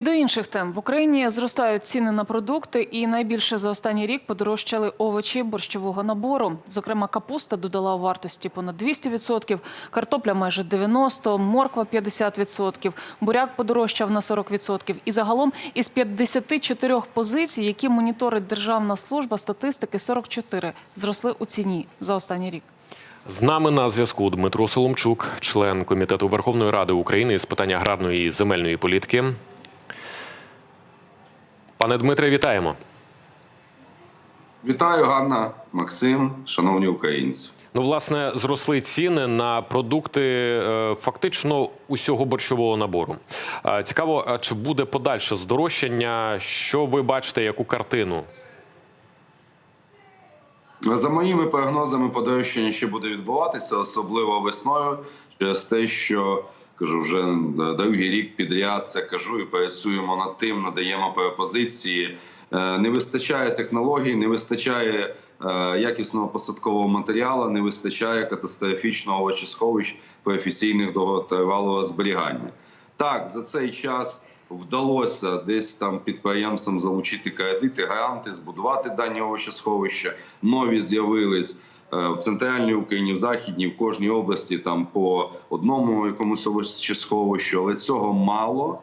До інших тем в Україні зростають ціни на продукти, і найбільше за останній рік подорожчали овочі борщового набору. Зокрема, капуста додала вартості понад 200%, картопля майже 90%, морква 50%, буряк подорожчав на 40%. І загалом із 54 позицій, які моніторить Державна служба статистики, 44 зросли у ціні за останній рік. З нами на зв'язку Дмитро Соломчук, член комітету Верховної Ради України з питань аграрної і земельної політики. Пане Дмитре, вітаємо. Вітаю, Ганна, Максим, шановні українці. Ну, власне, зросли ціни на продукти е, фактично усього борщового набору. Е, Цікаво, чи буде подальше здорожчання? Що ви бачите, яку картину? За моїми прогнозами, подорожчання ще буде відбуватися, особливо весною, через те, що кажу, вже другий рік підряд це кажу і працюємо над тим, надаємо пропозиції. Е, Не вистачає технологій, не вистачає е, якісного посадкового матеріалу, не вистачає катастрофічного овочесховищ професійних довготривалого зберігання. Так, за цей час вдалося десь там підприємствам залучити кредити, гранти, збудувати дані овочесховища. Нові з'явились в центральній Україні, в західній, в кожній області там по одному якомусь овочесховищу, але цього мало.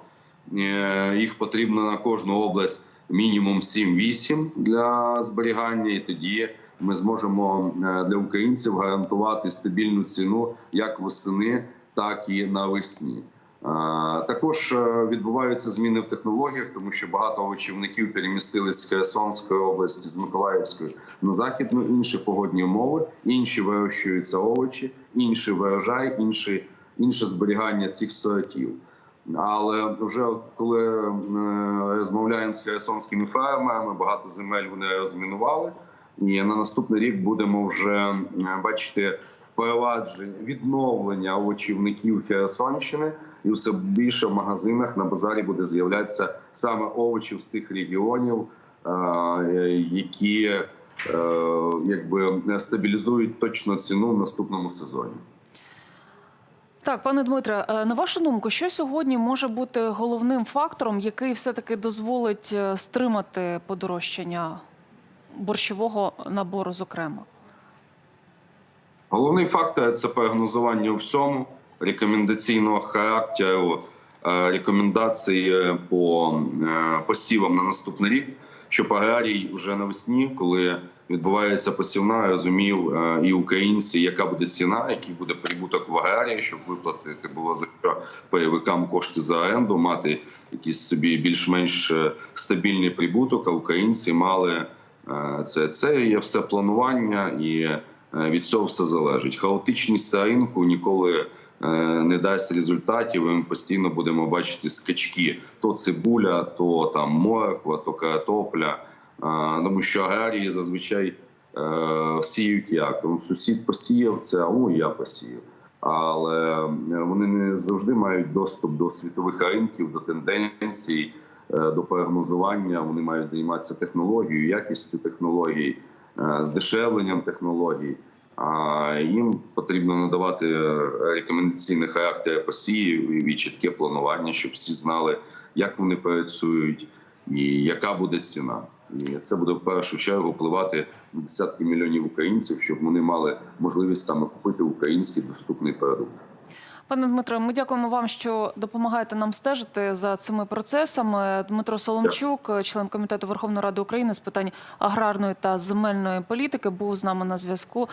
Е, Їх потрібно на кожну область мінімум 7-8 для зберігання, і тоді ми зможемо е, для українців гарантувати стабільну ціну як восени, так і навесні. Також е, відбуваються зміни в технологіях, тому що багато овочівників перемістились з Херсонської області, з Миколаївської на західну, інші погодні умови, інші вирощуються овочі, інший врожай, інші, інше зберігання цих сортів. Але вже коли е, розмовляємо з херсонськими фермерами, багато земель вони розмінували. І на наступний рік будемо вже е, бачити впровадження відновлення овочівників Херсонщини, і все більше в магазинах на базарі буде з'являтися саме овочів з тих регіонів, які е, якби стабілізують точно ціну в наступному сезоні. Так, пане Дмитре, е, на вашу думку, що сьогодні може бути головним фактором, який все-таки дозволить е, стримати подорожчання борщового набору, зокрема? Головний фактор це прогнозування у всьому рекомендаційного характеру, е, рекомендації по е, посівам на наступний рік, щоб аграрій вже навесні, коли відбувається посівна, розумів е, і українці, яка буде ціна, який буде прибуток в аграрії, щоб виплатити було за пайовикам кошти за оренду, мати якийсь собі більш-менш стабільний прибуток, а українці мали це. Це є все планування і. Е, від цього все залежить. Хаотичність ринку ніколи е, не дасть результатів. Ми постійно будемо бачити скачки: то цибуля, то там морква, то картопля. Тому що аграрії зазвичай е, сіють як Ну, сусід посіяв це, а о, я посіяв. Але е, вони не завжди мають доступ до світових ринків, до тенденцій, е, до прогнозування. Вони мають займатися технологією, якістю технологій, е, здешевленням технологій. А їм потрібно надавати е, рекомендаційний характер посівів і чітке планування, щоб всі знали, як вони працюють і яка буде ціна. І це буде в першу чергу впливати на десятки мільйонів українців, щоб вони мали можливість саме купити український доступний продукт. Пане Дмитро, ми дякуємо вам, що допомагаєте нам стежити за цими процесами. Дмитро Соломчук, член комітету Верховної Ради України з питань аграрної та земельної політики, був з нами на зв'язку.